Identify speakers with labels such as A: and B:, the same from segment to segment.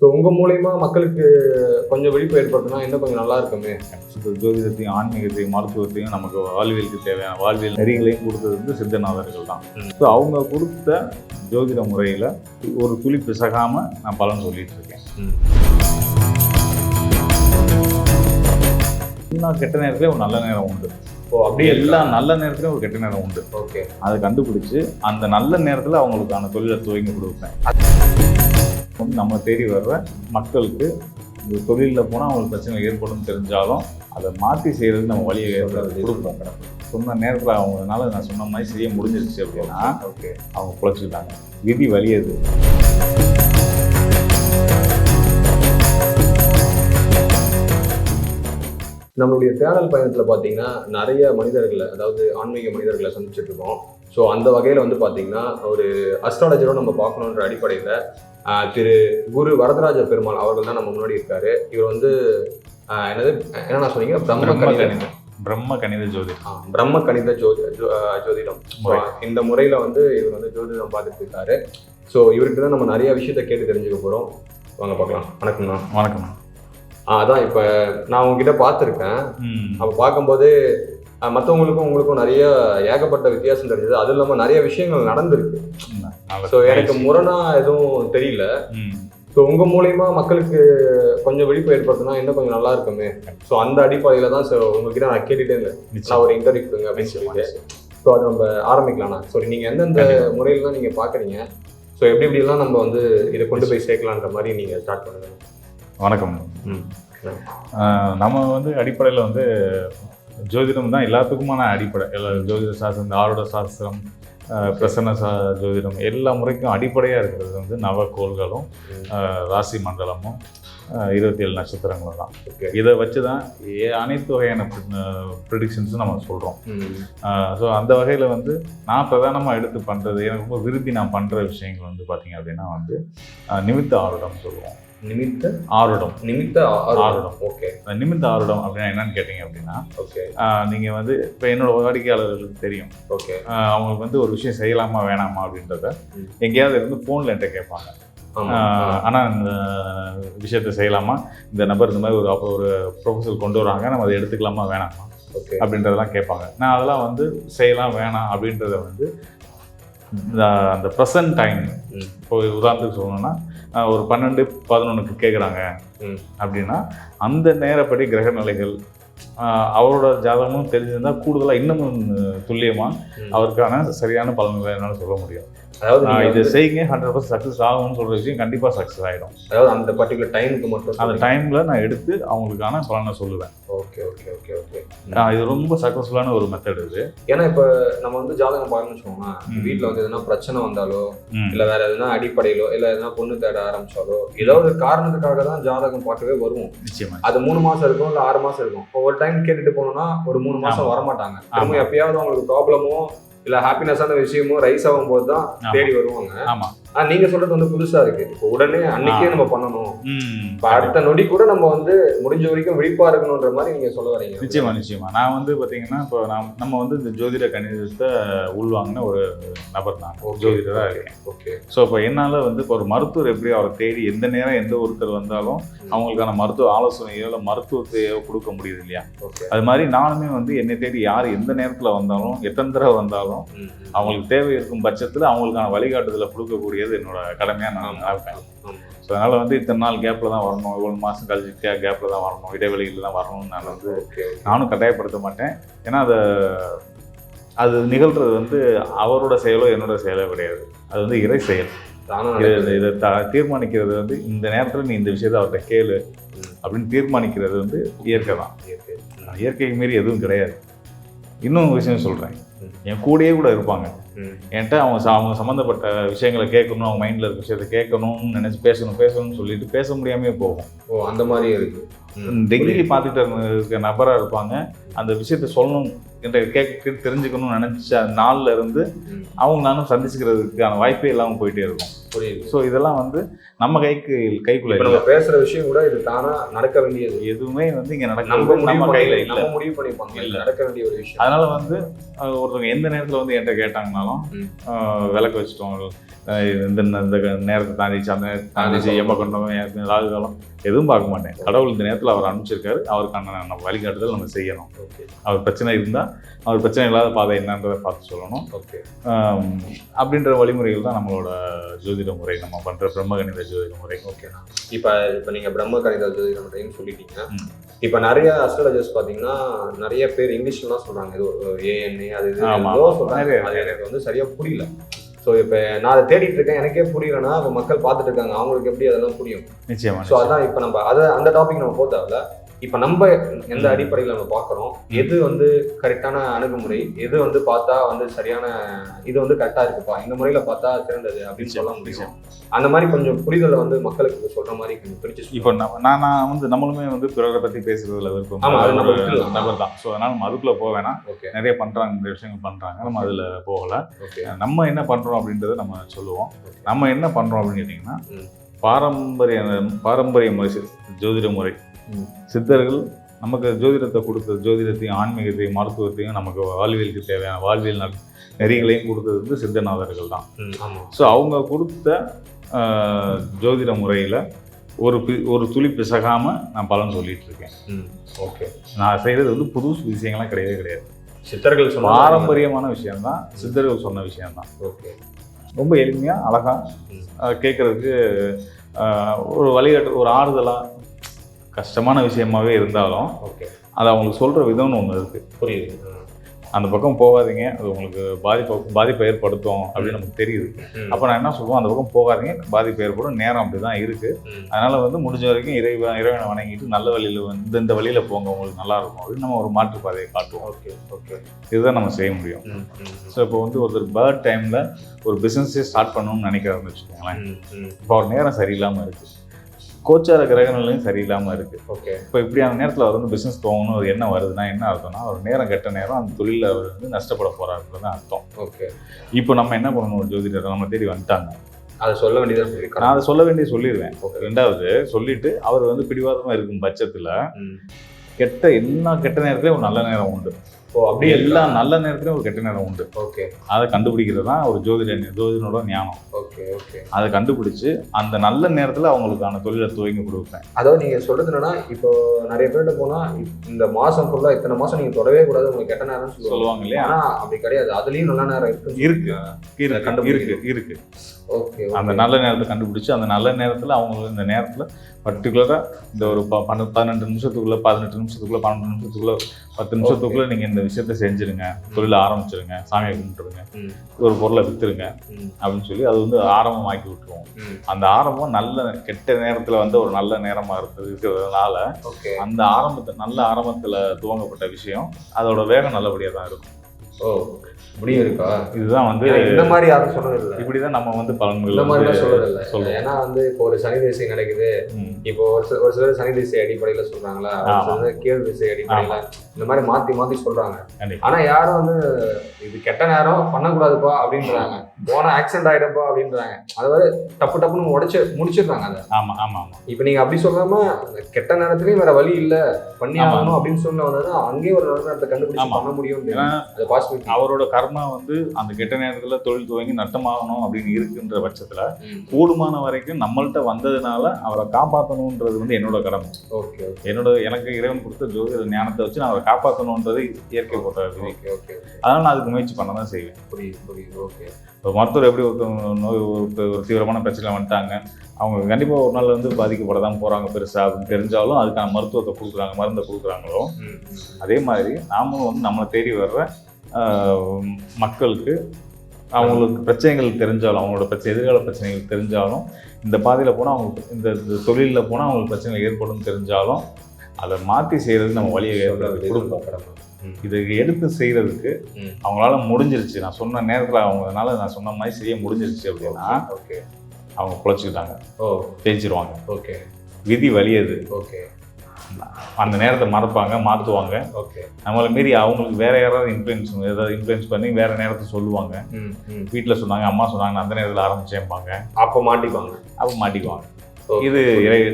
A: So உங்கள் மூலயமா மக்களுக்கு கொஞ்சம் விழிப்பு ஏற்படுத்தினா இன்னும் கொஞ்சம் நல்லா இருக்குமே?
B: ஜோதிடத்தையும் ஆன்மீகத்தையும் மருத்துவத்தையும் நமக்கு வாழ்வியலுக்கு தேவையான வாழ்வியல் நெறிகளையும் கொடுத்தது வந்து சித்தநாதர்கள் தான். ஸோ அவங்க கொடுத்த ஜோதிட முறையில் ஒரு துளி பிசகாம நான் பலன் சொல்லிட்டு இருக்கேன்.
A: ம்.
B: எல்லா கெட்ட நேரத்துலேயும் ஒரு நல்ல நேரம் உண்டு.
A: ஓ அப்படியே
B: எல்லா நல்ல நேரத்துலையும் ஒரு கெட்ட நேரம் உண்டு.
A: ஓகே.
B: அதை கண்டுபிடிச்சு அந்த நல்ல நேரத்தில் அவங்களுக்கான தொழிலை துவங்கி கொடுப்பேன். வந்து நம்ம தேடி வர்ற மக்களுக்கு இந்த தொழிலில் போனால் அவங்களுக்கு பிரச்சனை ஏற்படும் தெரிஞ்சாலும் அதை மாற்றி செய்யறதுக்கு நம்ம வழியை ஏற்படுத்தி கொடுப்போம். சொன்ன நேரத்தில் அவங்கனால நான் சொன்ன மாதிரி செய்ய முடிஞ்சிருச்சு அப்படின்னா
A: ஓகே.
B: அவங்க குழச்சிக்கிட்டாங்க விதி வலியது
A: நம்மளுடைய தேடல் பயணத்தில் பார்த்தீங்கன்னா நிறைய மனிதர்களை அதாவது ஆன்மீக மனிதர்களை சந்திச்சுட்டு இருக்கோம். ஸோ அந்த வகையில் வந்து பார்த்தீங்கன்னா ஒரு அஸ்ட்ராலஜரும் நம்ம பார்க்கணுன்ற அடிப்படையில் திரு குரு வரதராஜ பெருமாள் அவர்கள் தான் நம்ம முன்னாடி இருக்காரு. இவர் வந்து என்னது என்னென்ன சொன்னீங்க? பிரம்ம
B: பிரம்ம
A: கணித.
B: கணிதம் பிரம்ம கணித ஜோதிடம்
A: பிரம்ம கணித ஜோதி ஜோதிடம். இந்த முறையில் வந்து இவர் வந்து ஜோதிடம் பார்த்துட்டு இருக்காரு. ஸோ இவர்கிட்ட தான் நம்ம நிறைய விஷயத்த கேட்டு தெரிஞ்சுக்க போகிறோம் வாங்க பார்க்கலாம். வணக்கம்ண்ணா.
B: வணக்கம்
A: ஆ, அதான் இப்போ நான் உங்ககிட்ட பார்த்துருக்கேன். அப்போ பார்க்கும்போது அஹ், மத்தவங்களுக்கும் உங்களுக்கும் நிறைய ஏகப்பட்ட வித்தியாசம் தெரிஞ்சது. அதுவும் இல்லாமல் நிறைய விஷயங்கள் நடந்திருக்கு. ஸோ எனக்கு முரணா எதுவும் தெரியல. ஸோ உங்க மூலியமா மக்களுக்கு கொஞ்சம் விழிப்பு ஏற்படுத்தினா இன்னும் கொஞ்சம் நல்லா இருக்குமே. ஸோ அந்த அடிப்படையில தான் ஸோ உங்ககிட்ட நான் கேட்டுட்டே இருந்தேன். ஒரு இன்டர்வியூ கொடுங்க அப்படின்னு சொல்லிட்டு. ஸோ அது நம்ம ஆரம்பிக்கலாம்ண்ணா. ஸோ நீங்க எந்தெந்த. முறையிலாம் நீங்க பாக்குறீங்க? ஸோ எப்படி எப்படிலாம் நம்ம வந்து இதை கொண்டு போய் சேர்க்கலான்ற மாதிரி நீங்க ஸ்டார்ட் பண்ணுங்க.
B: வணக்கம். நம்ம வந்து அடிப்படையில் வந்து ஜோதிடம் தான் எல்லாத்துக்குமான அடிப்படை. எல்லா ஜோதிட சாஸ்திரம் இந்த ஆருட சாஸ்திரம் பிரசன்ன சா ஜோதிடம் எல்லா முறைக்கும் அடிப்படையாக இருக்கிறது வந்து நவக்கோள்களும் ராசி மண்டலமும் இருபத்தி ஏழு நட்சத்திரங்களும் தான்.
A: ஓகே
B: இதை வச்சு தான் ஏ- அனைத்து வகையான ப்ரிடிக்ஷன்ஸும் நம்ம சொல்கிறோம் ஸோ அந்த வகையில் வந்து நான் பிரதானமாக எடுத்து பண்ணுறது எனக்கு ரொம்ப விரும்பி நான் பண்ணுற விஷயங்கள் வந்து பார்த்தீங்க அப்படின்னா வந்து நிமித்த ஆருடம் சொல்லுவோம்.
A: நிமித்த
B: ஆருடம்.
A: நிமித்த
B: ஆருடம்.
A: ஓகே
B: நிமித்த ஆருடம் அப்படின்னா என்னன்னு கேட்டிங்க அப்படின்னா
A: ஓகே
B: நீங்கள் வந்து இப்போ என்னோட வாடிக்கையாளர்களுக்கு தெரியும்.
A: ஓகே
B: அவங்களுக்கு வந்து ஒரு விஷயம் செய்யலாமா வேணாமா அப்படின்றத. எங்கேயாவது இருந்து ஃபோனில் என்கிட்ட கேட்பாங்க. ஆனால் இந்த விஷயத்தை செய்யலாமா? இந்த நபர் இந்த மாதிரி ஒரு அப்போ ஒரு ப்ரொஃபஸல் கொண்டு வராங்க நம்ம அதை எடுத்துக்கலாமா வேணாமா?
A: ஓகே
B: அப்படின்றதெல்லாம் கேட்பாங்க. நான் அதெல்லாம் வந்து செய்யலாம் வேணாம் அப்படின்றத வந்து இந்த அந்த ப்ரெசன்ட் டைம். இப்போ உதாரணத்துக்கு சொல்லணும்னா ஒரு பன்னெண்டு பதினொன்றுக்கு கேட்குறாங்க. அப்படின்னா அந்த நேரப்படி கிரக நிலைகள் அவரோட ஜாதகமும் தெரிஞ்சிருந்தா கூடுதலாக இன்னமும் துல்லியமாக. அவருக்கான சரியான பலன்களை என்னால் சொல்ல முடியும்
A: அதாவது
B: நான் இதை செய்யுங்க ஹண்ட்ரட் பர்சன்ட் சக்ஸஸ் ஆகும்னு சொல்கிற விஷயம் கண்டிப்பாக சக்ஸஸ் ஆகிடும்
A: அதாவது அந்த பர்டிகுலர் டைமுக்கு மட்டும்
B: அந்த. டைமில் நான் எடுத்து அவங்களுக்கான பலனை சொல்லுவேன்
A: ஓகே ஓகே ஓகே ஓகே
B: ஆஹ் இது ரொம்ப சக்ஸஸ்ஃபுல்லான ஒரு மெத்தட் இது
A: ஏன்னா இப்ப நம்ம வந்து ஜாதகம் பார்க்கணும்னு வச்சுக்கோங்களேன்
B: ம்.
A: வீட்ல வந்து எதனா பிரச்சனை வந்தாலோ. இல்ல வேற எதனா அடிப்படையிலோ இல்ல எதனா பொண்ணு தேட ஆரம்பிச்சாலோ ஏதோ ஒரு காரணத்துக்காக தான் ஜாதகம் பார்க்கவே வருவோம்
B: நிச்சயமா
A: அது மூணு மாசம் இருக்கும் இல்ல ஆறு மாசம் இருக்கும் இப்போ ஒரு டைம் கேட்டுட்டு போனோம்னா ஒரு மூணு மாசம்
B: ஆமா.
A: வரமாட்டாங்க திரும்ப
B: ஆமா.
A: எப்பயாவது அவங்களுக்கு ப்ராப்ளமோ இல்ல ஹாப்பினஸான விஷயமோ ரைஸ் ஆகும்போது தான்
B: ஆமா.
A: தேடி வருவாங்க
B: ஆமாம்
A: ஆனா நீங்க சொல்றது வந்து புதுசா இருக்கு. இப்போ உடனே அன்னைக்கே. நம்ம பண்ணணும். அடுத்த நொடி கூட நம்ம வந்து முடிஞ்ச வரைக்கும் விழிப்பா இருக்கணும்ன்ற மாதிரி நீங்க சொல்ல வரீங்க.
B: நிச்சயமா நிச்சயமா. நான் வந்து பாத்தீங்கன்னா இப்போ நாம் நம்ம வந்து இந்த ஜோதிட கணிதத்தை உள்வாங்கின ஒரு நபர் தான்
A: Okay.
B: ஜோதிடராக இருக்கேன்.
A: ஓகே.
B: ஸோ இப்போ என்னால் வந்து இப்போ ஒரு மருத்துவர் எப்படி அவரை தேடி எந்த நேரம் எந்த ஒருத்தர் வந்தாலும் அவங்களுக்கான மருத்துவ ஆலோசனையோ இல்லை மருத்துவத்தையோ கொடுக்க முடியுது இல்லையா? அது மாதிரி நானுமே வந்து என்னை தேடி யார் எந்த நேரத்தில் வந்தாலும் எத்தனை தடவை வந்தாலும் அவங்களுக்கு தேவை இருக்கும் பட்சத்தில் அவங்களுக்கான வழிகாட்டுதலை கொடுக்கக்கூடியது என்னோட கடமையாக நான் நினைப்பேன் ஸோ அதனால் வந்து இத்தனை நாள் கேப்பில் தான் வரணும். இவ்வளோ மாதம் கழிச்சு கேப்பில் தான் வரணும். இடைவெளியில் தான் வரணும்னு நான் வந்து நானும் கட்டாயப்படுத்த மாட்டேன். ஏன்னா அதை அது நிகழ்கிறது வந்து அவரோட செயலோ என்னோட செயலோ கிடையாது. அது வந்து இறை செயல். இது தீர்மானிக்கிறது வந்து இந்த நேரத்தில் நீ இந்த விஷயத்தை அவர்கிட்ட கேளு. அப்படின்னு தீர்மானிக்கிறது வந்து இயற்கை தான்.
A: இயற்கை.
B: இயற்கைக்கு மீறி எதுவும் கிடையாது. இன்னும் விஷயம் சொல்கிறேன். என் கூடயே கூட இருப்பாங்க. என்கிட்ட அவங்க அவங்க சம்மந்தப்பட்ட விஷயங்களை கேட்கணும் அவங்க மைண்டில் இருக்க விஷயத்தை கேட்கணும்னு நினச்சி பேசணும் பேசணும்னு சொல்லிட்டு பேச முடியாமே போகும்.
A: ஓ அந்த மாதிரி இருக்கு. ம்.
B: டெய்லி பார்த்துட்டு இருக்க நபராக இருப்பாங்க. அந்த விஷயத்த சொல்லணும் என்ற கேட்க தெரிஞ்சுக்கணும்னு நினச்ச நாள்ல இருந்து. அவங்க நானும் சந்திச்சுக்கிறதுக்கான வாய்ப்பே இல்லாமல் போயிட்டே இருக்கும்.
A: புரியுது.
B: ஸோ இதெல்லாம் வந்து நம்ம கைக்கு கைக்குள்ள
A: நம்ம பேசுற விஷயம் கூட இது தானா நடக்க வேண்டியது.
B: எதுவுமே வந்து இங்க
A: முடிவு
B: நம்ம கையில இல்லை.
A: நம்ம முடிவு பண்ணிப்போம்.
B: இல்ல.
A: நடக்க வேண்டிய ஒரு விஷயம்.
B: அதனால வந்து ஒருத்தவங்க எந்த நேரத்துல வந்து என்கிட்ட கேட்டாங்கனாலும் விளக்கு வச்சிட்டோம். இந்த இந்த நேரத்தை தாண்டிச்சு அந்த நேரத்தை தாண்டிச்சு எம்ம கொண்டவன் ராகு காலம் எதுவும் பார்க்க மாட்டேன். கடவுள் இந்த நேரத்தில் அவர் அனுப்பிச்சிருக்காரு. அவருக்கான நம்ம வழிகாட்டுதல் நம்ம செய்யணும்.
A: ஓகே.
B: அவர் பிரச்சனை இருந்தால் அவர் பிரச்சனை இல்லாத பாதை என்னன்றதை பார்த்து சொல்லணும்.
A: ஓகே.
B: அப்படின்ற வழிமுறைகள் தான் நம்மளோட ஜோதிட முறை நம்ம பண்ற பிரம்மகணித ஜோதிட முறை.
A: ஓகேண்ணா இப்போ இப்போ நீங்கள் பிரம்ம கணித ஜோதிடம் முறைன்னு சொல்லிட்டீங்க. இப்போ நிறைய அஸ்ட்ராலஜர்ஸ் பார்த்தீங்கன்னா நிறைய பேர் இங்கிலீஷ்லாம் சொல்றாங்க. இது ஏஎன்ஏ அது இது
B: நிறைய,
A: அது எனக்கு வந்து சரியா புரியல. ஸோ இப்போ நான் அதை தேடிட்டு இருக்கேன். எனக்கே புரியலன்னா இப்போ மக்கள் பார்த்துட்டு இருக்காங்க. அவங்களுக்கு எப்படி அதெல்லாம் புரியும்?
B: நிச்சயமா
A: ஸோ அதான் இப்போ நம்ம அதை அந்த டாபிக் நம்ம போத்தாவில்ல இப்போ நம்ம எந்த. அடிப்படையில் நம்ம பார்க்குறோம் எது வந்து கரெக்டான அணுகுமுறை? எது வந்து பார்த்தா வந்து சரியான இது வந்து கரெக்டாக இருக்குப்பா? இந்த முறையில் பார்த்தா சிறந்தது அப்படின்னு சொல்ல முடியும். அந்த மாதிரி கொஞ்சம் புரிதலை வந்து மக்களுக்கு சொல்ற மாதிரி கொஞ்சம் பிரிச்சு.
B: இப்போ நம்ம நான் நான் வந்து நம்மளுமே வந்து பிறரை பத்தி பேசுறதுல விருப்பம். நபர் தான். ஸோ அதனால நம்ம அதுக்குள்ள போக வேணாம்.
A: ஓகே.
B: நிறைய பண்றாங்க நிறைய விஷயங்கள் பண்றாங்க. நம்ம அதுல போகல.
A: ஓகே.
B: நம்ம என்ன பண்றோம் அப்படின்றத நம்ம சொல்லுவோம். நம்ம என்ன பண்றோம் அப்படின்னு கேட்டிங்கன்னா. பாரம்பரிய பாரம்பரிய முறை ஜோதிட முறை. சித்தர்கள் நமக்கு ஜோதிடத்தை கொடுத்தது ஜோதிடத்தையும் ஆன்மீகத்தையும் மருத்துவத்தையும் நமக்கு வாழ்வியலுக்கு தேவையான வாழ்வியல் நெறிகளையும் கொடுத்தது வந்து சித்தநாதர்கள் தான். ஸோ அவங்க கொடுத்த ஜோதிட முறையில் ஒரு பி- ஒரு துளி பிசகாம நான் பலன் சொல்லிட்டு இருக்கேன்
A: ஓகே.
B: நான் செய்யறது வந்து புது விஷயங்கள்லாம் கிடையவே கிடையாது.
A: சித்தர்கள் சொன்ன
B: பாரம்பரியமான விஷயம்தான். சித்தர்கள் சொன்ன விஷயம்தான்.
A: ஓகே.
B: ரொம்ப எளிமையா அழகா
A: ம்.
B: ஆஹ், கேட்கறதுக்கு ஒரு வழிகாட்டு ஒரு ஆறுதலா கஷ்டமான விஷயமாவே இருந்தாலும்
A: ஓகே.
B: அது அவங்களுக்கு சொல்ற விதம்னு ஒன்று இருக்கு.
A: புரியுது.
B: அந்த பக்கம் போகாதீங்க. அது உங்களுக்கு பாதிப்பு பாதிப்பை ஏற்படுத்தும் அப்படின்னு நமக்கு தெரியுது. அப்போ நான் என்ன சொல்லுவோம் அந்த பக்கம் போகாதீங்க. பாதிப்பு ஏற்படும். நேரம் அப்படி தான் இருக்கு.
A: ம்,
B: அதனால வந்து முடிஞ்ச வரைக்கும் இறைவன் இறைவனை வணங்கிட்டு நல்ல வழியில வந்து இந்த வழியில போங்க. உங்களுக்கு நல்லா இருக்கும். அப்படின்னு நம்ம ஒரு மாற்று பாதையை காட்டுவோம்.
A: Okay okay.
B: இதுதான் நம்ம செய்ய முடியும். ஸோ இப்போ வந்து ஒருத்தர் பேர்ட் டைம்ல ஒரு பிசினஸே ஸ்டார்ட் பண்ணணும்னு நினைக்கிறாருன்னு வச்சுக்கோங்களேன். இப்போ அவர் நேரம் சரியில்லாம இருக்கு. கோச்சார கிரகநிலையும் சரியில்லாம இருக்கு.
A: ஓகே
B: இப்போ இப்படியான நேரத்தில் அவர் வந்து பிசினஸ் போகணும் ஒரு என்ன வருதுன்னா என்ன அர்த்தம்னா ஒரு நேரம் கெட்ட நேரம் அந்த தொழிலில் அவர் வந்து நஷ்டப்பட போறாருன்றது தான் அர்த்தம்.
A: ஓகே
B: இப்போ நம்ம என்ன பண்ணணும்? ஒரு ஜோதிடர் நம்ம தேடி வந்துட்டாங்க.
A: அதை சொல்ல வேண்டியதா சொல்லியிருக்காங்க
B: நான் அதை சொல்ல வேண்டிய சொல்லிடுவேன்.
A: ஓகே
B: ரெண்டாவது சொல்லிட்டு அவர் வந்து பிடிவாதமா இருக்கும் பட்சத்துல. கெட்ட எல்லா கெட்ட நேரத்துலயும் ஒரு நல்ல நேரம் உண்டு.
A: ஓ அப்படியே
B: எல்லா நல்ல நேரத்துலயும் ஒரு கெட்ட நேரம் உண்டு.
A: ஓகே
B: அதை கண்டுபிடிக்கிறது தான் ஒரு ஜோதிட ஜோதிடனோட ஞானம். அதை கண்டுபிடிச்சு அந்த நல்ல நேரத்துல அவங்களுக்கான தொழிலை துவங்கி கொடுப்பேன்.
A: அதாவது நீங்க சொல்றது என்னன்னா இப்போ நிறைய பேர்கிட்ட போனா இப்- இந்த மாசம் ஃபுல்லா இத்தனை மாசம் நீங்க தொடவே கூடாது உங்களுக்கு கெட்ட நேரம்னு சொல்லுவாங்க.
B: இல்லையா?
A: ஆனா அப்படி கிடையாது. அதுலயும் நல்ல நேரம் இருக்கு
B: இருக்கு. இருக்கு. இருக்கு.
A: ஓகே
B: அந்த நல்ல நேரத்தை கண்டுபிடிச்சு அந்த நல்ல நேரத்துல அவங்க இந்த நேரத்துல பர்டிகுலரா இந்த ஒரு ப- பன்ன- பதினெட்டு நிமிஷத்துக்குள்ள பதினெட்டு நிமிஷத்துக்குள்ள பன்னெண்டு நிமிஷத்துக்குள்ள பத்து நிமிஷத்துக்குள்ள நீங்க இந்த விஷயத்த செஞ்சிருங்க. தொழில ஆரம்பிச்சிருங்க. சாமியை கும்பிட்டுருங்க. ஒரு பொருளை வித்துருங்க.
A: ம்,
B: அப்படின்னு சொல்லி அது வந்து ஆரம்பமாக்கி விட்டுருவோம். அந்த ஆரம்பம் நல்ல கெட்ட நேரத்துல வந்து ஒரு நல்ல நேரமா இருந்தது இருக்கிறதுனால
A: ஓகே.
B: அந்த ஆரம்பத்தை நல்ல ஆரம்பத்துல துவங்கப்பட்ட விஷயம் அதோட வேகம் நல்லபடியா தான் இருக்கும்.
A: ஓ இப்படியும் இருக்கா?
B: இதுதான் வந்து
A: இந்த மாதிரி யாரும் சொன்னது இல்லை
B: இப்படிதான் நம்ம வந்து
A: இந்த
B: பலன்கள்
A: மாதிரிலாம்
B: வந்து
A: சொல்றது இல்லை
B: சொல்லுவோம்
A: ஏன்னா வந்து இப்போ ஒரு சனி திசை நடக்குது. இப்போ ஒரு சில ஒரு சிலர் சனி திசை அடிப்படையில சொல்றாங்களா? ஒரு
B: ஆமா.
A: சிலர் கேள் திசை அடிப்படையில இந்த மாதிரி மாத்தி மாத்தி சொல்றாங்க. ஆனா யாரும் வந்து இது கெட்ட நேரம் பண்ணக்கூடாதுப்பா அப்படின்றாங்க. போன ஆக்சிடென்ட் ஆயிடும்பா அப்படின்றாங்க. அதாவது டப்பு டப்புன்னு உடைச்சு முடிச்சிடுறாங்க அதை.
B: ஆமா ஆமா ஆமா.
A: இப்போ நீங்க அப்படி சொல்லாம கெட்ட நேரத்துலயும் வேற வழி இல்ல. பண்ணி. ஆகணும் அப்படின்னு சொன்ன வந்தா அங்கேயே ஒரு நல்ல நேரத்தை கண்டுபிடிச்சு. பண்ண முடியும் அது பாசிபிலிட்டி
B: அவரோட கர்மா வந்து அந்த கெட்ட நேரத்துல தொழில் துவங்கி நட்டமாகணும் அப்படின்னு இருக்குன்ற பட்சத்துல கூடுமான வரைக்கும் நம்மள்ட்ட வந்ததுனால அவரை காப்பாற்றணுன்றது வந்து என்னோட கடமை.
A: Okay okay.
B: என்னோட எனக்கு இறைவன் கொடுத்த ஜோதிட ஞானத்தை வச்சு நான் அவரை காப்பாற்றணுன்றது இயற்கை போட்ட
A: ஓகே ஓகே.
B: அதனால நான் அதுக்கு முயற்சி பண்ண தான் செய்வேன்.
A: புரியுது புரியுது ஓகே.
B: இப்போ மருத்துவர் எப்படி ஒருத்தவங்க நோய் ஒரு தீவிரமான பிரச்சனை வந்துட்டாங்க அவங்க கண்டிப்பாக ஒரு நாள் வந்து பாதிக்கப்பட தான் போகிறாங்க பெருசாக அப்படின்னு தெரிஞ்சாலும் அதுக்கான மருத்துவத்தை கொடுக்குறாங்க மருந்தை கொடுக்குறாங்களோ அதே மாதிரி நாமளும் வந்து நம்மளை தேடி வர்ற மக்களுக்கு அவங்களுக்கு பிரச்சனைகள் தெரிஞ்சாலும் அவங்களோட பிரச்சனை எதிர்கால பிரச்சனைகள் தெரிஞ்சாலும் இந்த பாதையில் போனால் அவங்களுக்கு இந்த தொழிலில் போனால் அவங்களுக்கு பிரச்சனை ஏற்படும் தெரிஞ்சாலும் அதை மாற்றி செய்கிறது நம்ம வழியை ஏற்படுத்தி கொடுப்போம்
A: கடமை.
B: இதை எடுத்து செய்கிறதுக்கு. அவங்களால முடிஞ்சிருச்சு. நான் சொன்ன நேரத்தில் அவங்கனால நான் சொன்ன மாதிரி செய்ய முடிஞ்சிருச்சு அப்படின்னா
A: ஓகே.
B: அவங்க குழைச்சிக்கிட்டாங்க
A: ஓ.
B: ஜெயிச்சிருவாங்க.
A: ஓகே.
B: விதி வலியது
A: ஓகே.
B: அந்த நேரத்தை மறப்பாங்க மாற்றுவாங்க
A: ஓகே
B: நம்மளை மீறி அவங்களுக்கு வேற யாராவது இன்ஃப்ளூயன்ஸ் ஏதாவது இன்ஃப்ளூயன்ஸ் பண்ணி வேற நேரத்தை சொல்லுவாங்க. வீட்டில் சொன்னாங்க அம்மா சொன்னாங்க அந்த நேரத்தில் ஆரம்பிச்சேன்பாங்க
A: அப்போ மாட்டிப்பாங்க.
B: அப்போ மாட்டிக்குவாங்க. இது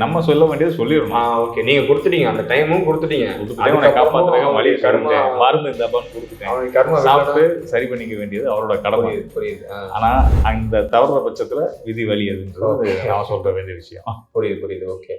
B: நம்ம சொல்ல வேண்டியது சொல்லிடணும்.
A: ஓகே நீங்க கொடுத்துட்டீங்க அந்த டைமும் கொடுத்துட்டீங்க.
B: உன்னை காப்பாத்துறேன் வழியை
A: கர்மா
B: மருந்து இந்தாப்பான்னு கொடுத்துட்டேன்.
A: கர்மா
B: சாப்பிட்டு சரி பண்ணிக்க வேண்டியது அவரோட கடமை.
A: புரியுது
B: ஆனா அந்த தவறுற பட்சத்துல விதி வலி அதுன்றது நான் சொல்ற வேண்டிய விஷயம்.
A: புரியுது புரியுது. ஓகே